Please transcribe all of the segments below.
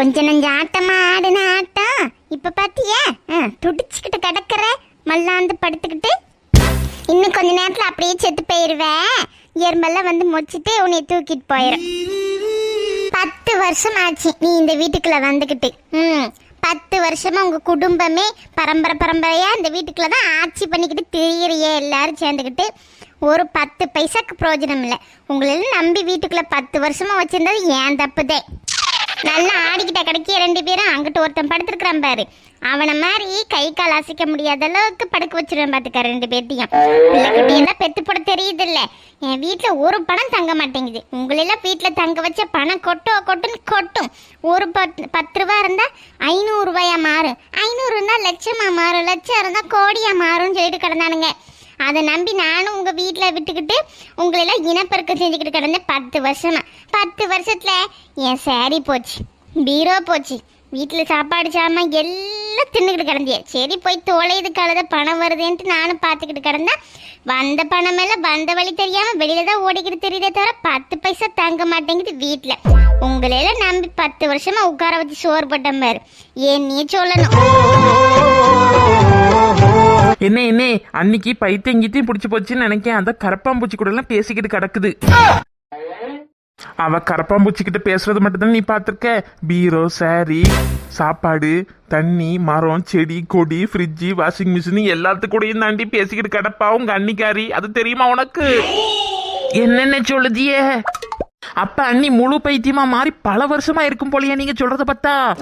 கொஞ்ச நஞ்ச ஆட்டமா ஆடுன ஆட்டம் இப்ப பாத்தியா? ஆ, துடிச்சுக்கிட்டு கிடக்குற மல்லாந்து படுத்துக்கிட்டு. இன்னும் கொஞ்ச நேரத்துல அப்படியே செத்து போயிருவேன் எறும்பெல்லாம் வந்து முடிச்சுட்டு உன்னை தூக்கிட்டு போயிடும் பத்து வருஷம் ஆச்சு நீ இந்த வீட்டுக்குள்ள வந்துக்கிட்டு. ம் பத்து வருஷமா உங்க குடும்பமே பரம்பரை பரம்பரையா இந்த வீட்டுக்குள்ள தான் ஆட்சி பண்ணிக்கிட்டு திரியிறியே எல்லாரும் சேர்ந்துக்கிட்டு. ஒரு பத்து பைசாக்கு பிரயோஜனம் இல்லை. உங்களெல்லாம் நம்பி வீட்டுக்குள்ள பத்து வருஷமா வச்சிருந்தது ஏன் தப்புதே? நல்லா ஆடிக்கிட்ட கிடைக்கிய ரெண்டு பேரும் அங்கிட்டு ஒருத்தன் படுத்திருக்கிறான் பாரு. அவனை மாதிரி கை கால் அசைக்க முடியாத அளவுக்கு படுக்க வச்சிருவேன் பாத்துக்க ரெண்டு பேர்த்தையும். பிள்ளைக்குட்டியெல்லாம் பெத்து போட தெரியுது இல்ல என் வீட்டுல ஒரு பணம் தங்க மாட்டேங்குது. உங்களெல்லாம் வீட்டுல தங்க வச்ச பணம் கொட்டோ கொட்டுன்னு கொட்டும். ஒரு பத்து பத்து ரூபா இருந்தா ஐநூறு ரூபாயா மாறும். ஐநூறு இருந்தா லட்சமா மாறும். லட்சம் இருந்தா கோடியா மாறும்னு சொல்லிட்டு கிடந்தானுங்க. அதை நம்பி நானும் உங்கள் வீட்டில் விட்டுக்கிட்டு உங்களெல்லாம் இனப்பெருக்கம் செஞ்சுக்கிட்டு கிடந்தேன் பத்து வருஷமா. பத்து வருஷத்தில் என் சேரீ போச்சு பீரோ போச்சு வீட்டில் சாப்பாடு சாமான் எல்லாம் தின்னுக்கிட்டு கிடந்தியே. சரி போய் தொலைது கழுத பணம் வருதுன்ட்டு நானும் பார்த்துக்கிட்டு கிடந்தேன் வந்த பணம் எல்லாம் வந்த வழி தெரியாமல் வெளியில தான் ஓடிக்கிட்டு தெரியுதே தவிர பத்து பைசா தங்க மாட்டேங்குது வீட்டில் உங்களையெல்லாம் நம்பி பத்து வருஷமா உட்கார வச்சு சோறு போட்டேன் பாரு நீ சொல்லணும்? என்ன என்ன அன்னைக்கு பைத்தியம் கீத்தியம் பிடிச்சி போச்சுன்னு நினைக்கேன். அந்த கரப்பாம்பூச்சி கூட எல்லாம் பேசிக்கிட்டு கிடக்குது. அவ கரப்பாம்பூச்சிக்கிட்ட பேசுறது மட்டும்தான் நீ பார்த்துருக்க? பீரோ சாரி சாப்பாடு தண்ணி மரம் செடி கொடி ஃப்ரிட்ஜு வாஷிங் மிஷின் எல்லாத்துக்கூடையும் தாண்டி பேசிக்கிட்டு கிடப்பா உங்க அன்னிக்காரி அது தெரியுமா உனக்கு? என்னென்ன சொல்லுதியே? அப்ப அண்ணி முழு பைத்தியமா மாறி பல வருஷமா இருக்கும் போலயே நீங்க சொல்றத பார்த்தா.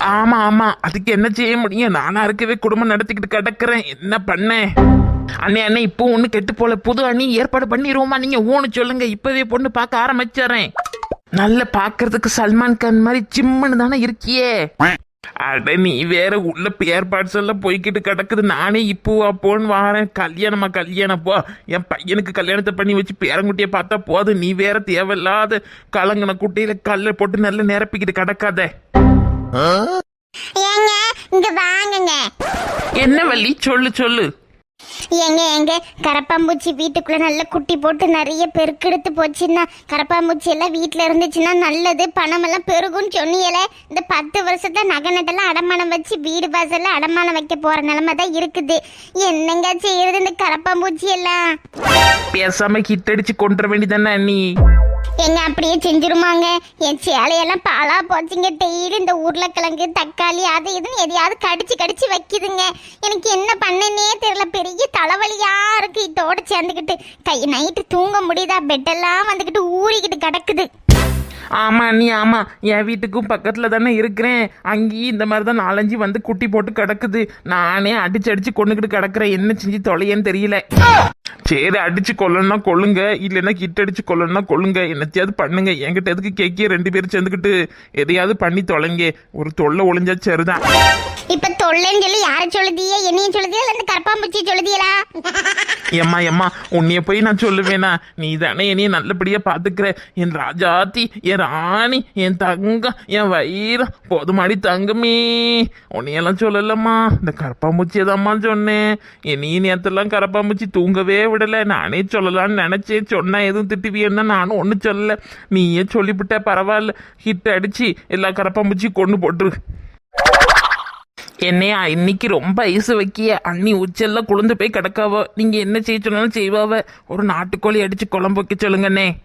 ஆமா ஆமா. அதுக்கு என்ன செய்ய முடியும்? நானா இருக்கவே குடும்பம் நடத்திக்கிட்டு கிடக்குறேன். என்ன பண்ணேன் அண்ணே அண்ணே இப்போ ஒண்ணு கெட்டு போல புது அண்ணி ஏற்பாடு பண்ணிடுவோமா நீங்க ஊனு சொல்லுங்க. இப்பவே பொண்ணு பார்க்க ஆரம்பிச்சிடுறேன். நல்ல பாக்குறதுக்கு சல்மான் கான் மாதிரி சிம்முன்னு தானே இருக்கியே. அட நீ வேற உள்ள ஏற்பாடு எல்லாம் போய்கிட்டு கிடக்குது. நானே இப்போ அப்போன்னு வாரேன். கல்யாணமா கல்யாணம். போ என் பையனுக்கு கல்யாணத்தை பண்ணி வச்சு பேரங்குட்டியை பார்த்தா போதும். நீ வேற தேவையில்லாத கலங்கின குட்டையில கல்ல போட்டு நல்லா நிரப்பிக்கிட்டு கிடக்காத. என்ன வள்ளி? சொல்லு சொல்லு. ஏங்க எங்க கரப்பாம்பூச்சி வீட்டுக்குள்ள நல்ல குட்டி போட்டு நிறைய பெருக்கெடுத்து போச்சுன்னா கரப்பாம்பூச்சி எல்லாம் வீட்டுல இருந்துச்சுன்னா நல்லது பணம் எல்லாம் பெருகும்னு சொன்னீங்களே இந்த பத்து வருஷத்தை நகை அடமானம் வச்சு வீடு வாசல்ல அடமானம் வைக்க போற நிலைமை தான் இருக்குது. என்னங்க செய்யறது இந்த கரப்பாம்பூச்சி எல்லாம்? பேசாம கிட்டடிச்சு கொண்டுற வேண்டியதானே நீ எங்க அப்படியே செஞ்சிருமாங்க? என் சேலையெல்லாம் பாலா போச்சுங்க டெய்லி இந்த உருளைக்கிழங்கு தக்காளி அது இதுன்னு எதையாவது கடிச்சு கடிச்சு வைக்குதுங்க. எனக்கு என்ன பண்ணனே தெரியல. பெரிய தலைவலியா இருக்கு. இதோட சேர்ந்துக்கிட்டு கை நைட்டு தூங்க முடியுதா? பெட்டெல்லாம் வந்துக்கிட்டு ஊறிக்கிட்டு கிடக்குது. ஆமா நீ ஆமாம் என் வீட்டுக்கும் பக்கத்தில் தானே இருக்கிறேன். அங்கேயும் இந்த மாதிரி தான் நாலஞ்சு வந்து குட்டி போட்டு கிடக்குது. நானே அடிச்சு அடிச்சு கொண்டுக்கிட்டு கிடக்குறேன். என்ன செஞ்சு தொலையன்னு தெரியல. சரி அடிச்சு கொல்லணும்னா கொள்ளுங்க இல்லைன்னா கிட்ட அடிச்சு கொல்லணும்னா கொள்ளுங்க என்னத்தையாவது பண்ணுங்க. என்கிட்ட எதுக்கு கேக்கிய? ரெண்டு பேரும் சேர்ந்துக்கிட்டு எதையாவது பண்ணி தொலைங்க. ஒரு தொல்லை ஒளிஞ்சா சரிதான். இப்ப தொல்லைன்னு சொல்லி யாரை சொல்லுதியே? என்னையும் சொல்லுதியா? இல்ல இந்த சொல்லுதியலா? எம்மா எம்மா உன்னைய போய் நான் சொல்லுவேனா? நீ தானே என்னைய நல்லபடியா பாத்துக்கிற. என் ராஜாத்தி என் ராணி என் தங்கம் என் வயிறு போதுமாடி தங்கமே. உன்னையெல்லாம் சொல்லலம்மா. இந்த கரப்பாம்பூச்சியை தான்மா சொன்னேன். என்னையும் நேரத்தெல்லாம் கரப்பாம்பூச்சி தூங்கவே விடல. நானே சொல்லலாம்னு நினைச்சேன். சொன்னா எதுவும் திட்டுவியன்னா நானும் ஒன்றும் சொல்லல. நீயே சொல்லிவிட்ட பரவாயில்ல. ஹிட் அடிச்சு எல்லா கரப்பாம்பூச்சியும் கொண்டு போட்டுரு. என்னையா இன்னைக்கு ரொம்ப ஐசு வைக்கிய? அண்ணி உச்செல்லாம் குளிர்ந்து போய் கிடக்காவோ? நீங்க என்ன செய்ய சொன்னாலும் செய்வாவ? ஒரு நாட்டுக்கோழி அடிச்சு குழம்பு வைக்க சொல்லுங்கண்ணே.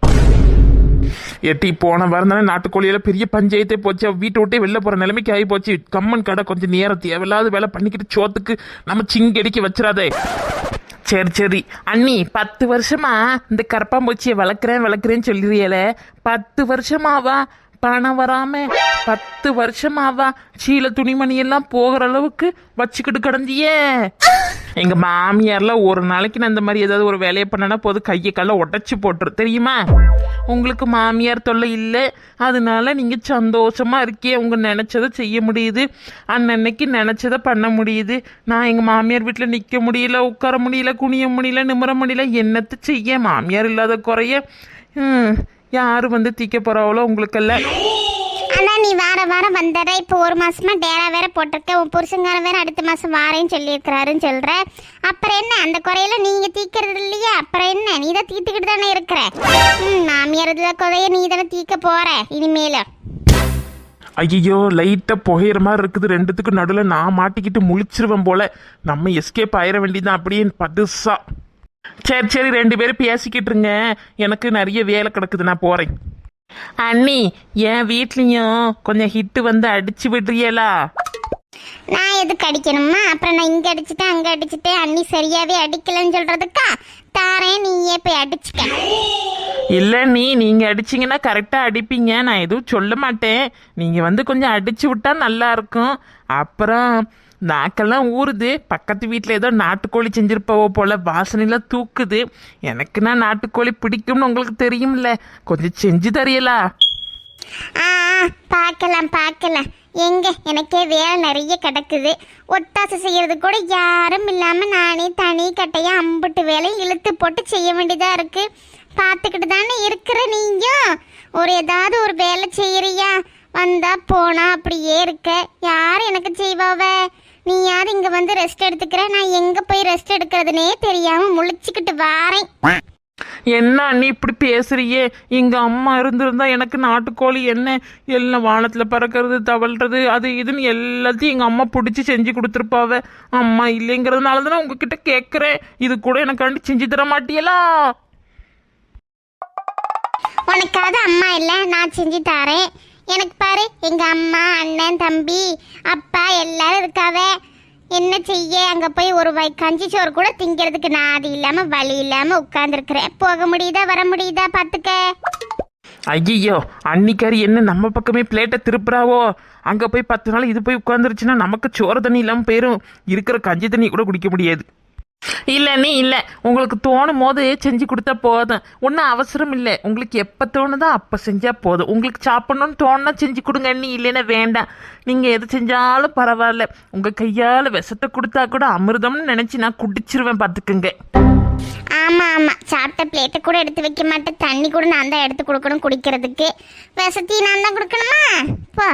எட்டி போன வாரம் தானே நாட்டுக்கோழியில பெரிய பஞ்சாயத்தே போச்சு. வீட்டை விட்டே வெளில போற நிலைமைக்கு ஆகி போச்சு கம்மன் கடை கொஞ்சம் நேரம் தேவையில்லாத வேலை பண்ணிக்கிட்டு சோத்துக்கு நம்ம சிங்கடிக்க வச்சிடாதே. சரி சரி. அண்ணி பத்து வருஷமா இந்த கரப்பாம்பூச்சியை வளர்க்குறேன் வளர்க்குறேன்னு சொல்லிடுறியல பத்து வருஷமாவா? பணம் வராம பத்து வருஷமாவா சீல துணிமணி எல்லாம் போகிற அளவுக்கு வச்சுக்கிட்டு கிடந்தியே. எங்க மாமியார்லாம் ஒரு நாளைக்கு நான் இந்த மாதிரி ஏதாவது ஒரு வேலையை பண்ணனா போது கையை கால உடச்சி போட்டுரு தெரியுமா? உங்களுக்கு மாமியார் தொல்லை இல்லை. அதனால நீங்க சந்தோஷமா இருக்கே. உங்க நினைச்சதை செய்ய முடியுது. அன்னன்னைக்கு நினைச்சதை பண்ண முடியுது. நான் எங்க மாமியார் வீட்டில் நிற்க முடியல உட்கார முடியல குனிய முடியல நிமிர முடியல. என்னத்தை செய்ய? மாமியார் இல்லாத குறைய. யாரு வந்து தீக்க போறாவளோ உங்களுக்கெல்லாம்? ஆனா நீ வார வாரம் வந்துடுற இப்போ ஒரு மாசமா டேரா வேற போட்டிருக்க உன் புருஷங்காரன் வேற அடுத்த மாசம் வாரேன்னு சொல்லியிருக்கிறாருன்னு சொல்ற. அப்புறம் என்ன அந்த குறையில நீங்க தீக்கிறது இல்லையா அப்புறம் என்ன? நீ தான் தீத்துக்கிட்டு தானே இருக்கிற. ம் மாமியார் இதுல குறைய நீ தானே தீக்க போற இனிமேல. ஐயோ லைட்டா புகையிற மாதிரி இருக்குது. ரெண்டுத்துக்கு நடுவில் நான் மாட்டிக்கிட்டு முழிச்சிருவேன் போல. நம்ம எஸ்கேப் ஆயிட வேண்டியதான் அப்படியே பதுசா. சரி சரி ரெண்டு பேரும் பேசிக்கிட்டு இருங்க. எனக்கு நிறைய வேலை கிடக்குது நான் போறேன். அண்ணி என் வீட்லயும் கொஞ்சம் ஹிட்டு வந்து அடிச்சு விடுறியலா? நான் எதுக்கு அடிக்கணுமா அப்புறம் நான் இங்க அடிச்சுட்டேன் அங்க அடிச்சுட்டேன். அண்ணி சரியாவே அடிக்கலன்னு சொல்றதுக்கா? தாரேன் நீயே போய் அடிச்சுக்க. இல்ல நீ நீங்க அடிச்சீங்கன்னா கரெக்டா அடிப்பீங்க. நான் எதுவும் சொல்ல மாட்டேன். நீங்க வந்து கொஞ்சம் அடிச்சு விட்டா நல்லா இருக்கும். அப்புறம் நாக்கெல்லாம் ஊறுது. பக்கத்து வீட்டில் ஏதோ நாட்டுக்கோழி செஞ்சிருப்பவோ போல வாசனைலாம் தூக்குது. எனக்குன்னா நாட்டுக்கோழி பிடிக்கும்னு உங்களுக்கு தெரியும்ல. கொஞ்சம் செஞ்சு தரியலா? ஆ, பார்க்கலாம் பார்க்கலாம். எங்க? எனக்கே வேலை நிறைய கிடக்குது. ஒத்தாசை செய்யறது கூட யாரும் இல்லாம நானே தனி கட்டையா அம்புட்டு வேலையை இழுத்து போட்டு செய்ய வேண்டியதா இருக்கு. பார்த்துக்கிட்டு தானே இருக்கிற நீயும் ஒரு ஏதாவது ஒரு வேலை செய்யறியா? வந்தா போனா அப்படியே இருக்க. யார் எனக்கு செய்வாவ? நீ யார் இங்க வந்து ரெஸ்ட் எடுத்துக்கிற. நான் எங்க போய் ரெஸ்ட் எடுக்கிறதுனே தெரியாம முழிச்சுக்கிட்டு வாரேன். என்ன அண்ணி இப்படி பேசுறியே? எங்க அம்மா இருந்திருந்தா எனக்கு நாட்டுக்கோழி என்ன? எல்லாம் வானத்துல பறக்கிறது தவழ்றது அது இதுன்னு எல்லாத்தையும் எங்க அம்மா பிடிச்சி செஞ்சு கொடுத்துருப்பாவ. அம்மா இல்லைங்கிறதுனால தான் உங்ககிட்ட கேட்குறேன் இது கூட எனக்காண்டி செஞ்சு தர மாட்டியலா? உனக்காவது அம்மா இல்லை நான் செஞ்சு தரேன். எனக்கு பாரு எங்க அம்மா அண்ணன் தம்பி அப்பா எல்லாரும் இருக்காவே. என்ன செய்ய? அங்கே போய் ஒரு வை கஞ்சி சோறு கூட திங்கிறதுக்கு நான் அது இல்லாமல் வழி இல்லாமல் உட்காந்துருக்குறேன் போக முடியுதா? வர முடியுதா? பார்த்துக்க ஐயோ அன்னிக்காரி என்ன நம்ம பக்கமே பிளேட்டை திருப்புறாவோ? அங்கே போய் பத்து நாள் இது போய் உட்காந்துருச்சுன்னா நமக்கு சோறு தண்ணி இல்லாமல் போயிடும் இருக்கிற கஞ்சி தண்ணி கூட குடிக்க முடியாது. இல்லை நீ இல்லை. உங்களுக்கு தோணும் போது செஞ்சு கொடுத்தா போதும். ஒன்றும் அவசரம் இல்லை. உங்களுக்கு எப்போ தோணுதோ அப்போ செஞ்சால் போதும். உங்களுக்கு சாப்பிட்ணுன்னு தோணுனா செஞ்சு கொடுங்க. நீ இல்லைன்னா வேண்டாம். நீங்கள் எது செஞ்சாலும் பரவாயில்ல. உங்கள் கையால் விஷத்தை கொடுத்தா கூட அமிர்தம்னு நினச்சி நான் குடிச்சிருவேன் பார்த்துக்குங்க ஆமாம் ஆமாம் சாப்பிட்ட பிளேட்டை கூட எடுத்து வைக்க மாட்டேன். தண்ணி கூட நான் தான் எடுத்து கொடுக்கணும் குடிக்கிறதுக்கு. விஷத்தையும் நான் தான் கொடுக்கணுமா? போ.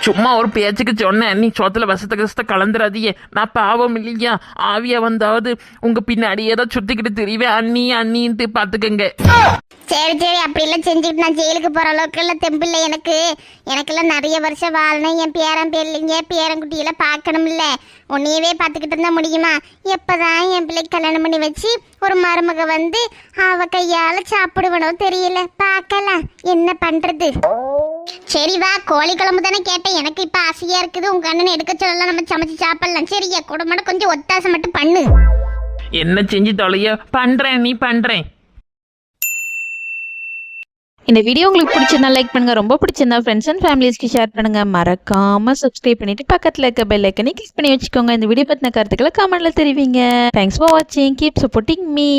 சும்மா ஒரு பேச்சுக்கு சொன்னேன். நீ சோத்துல வசத்த கசத்த கலந்துராதியே நான் பாவம் இல்லையா? ஆவியா வந்தாவது உங்க பின்னாடி ஏதோ சுத்திக்கிட்டு திரிவேன். அண்ணி அண்ணின்ட்டு பாத்துக்கங்க. சரி சரி. அப்படிலாம் செஞ்சுட்டு நான் ஜெயிலுக்கு போற அளவுக்கு எல்லாம் தெம்பில்லை எனக்கு. எனக்கெல்லாம் நிறைய வருஷம் வாழணும் என் பேரன் பிள்ளைங்க பார்க்கணும் பார்க்கணும்ல உன்னையவே பார்த்துக்கிட்டு இருந்தா முடியுமா? எப்பதான் என் பிள்ளைக்கு கல்யாணம் பண்ணி வச்சு ஒரு மருமக வந்து அவ கையால சாப்பிடுவனோ தெரியல. பார்க்கலாம் என்ன பண்றது? சரி வா கோழி குழம்பு தானே கேட்டேன். எனக்கு இப்ப ஆசையா இருக்குது. உங்க அண்ணன் எடுக்க சொல்லலாம். நம்ம சமைச்சு சாப்பிடலாம். சரியா குடும்பம் கொஞ்சம் ஒத்தாசை மட்டும் பண்ணு. என்ன செஞ்சு தொலைய? பண்றேன் நீ பண்றேன். இந்த வீடியோ உங்களுக்கு பிடிச்சிருந்தா லைக் பண்ணுங்க. ரொம்ப பிடிச்சிருந்தா ஃப்ரெண்ட்ஸ் அண்ட் ஃபேமிலிஸ்க்கு ஷேர் பண்ணுங்க. மறக்காம சப்ஸ்கிரைப் பண்ணிட்டு பக்கத்துல இருக்க பெல் ஐக்கனை கிளிக் பண்ணி வச்சுக்கோங்க. இந்த வீடியோ பத்தின கருத்துக்களை கமெண்ட்ல தெரிவிங்க. தேங்க்ஸ் ஃபார் வாட்சிங் கீப் சப்போர்ட்டிங் மீ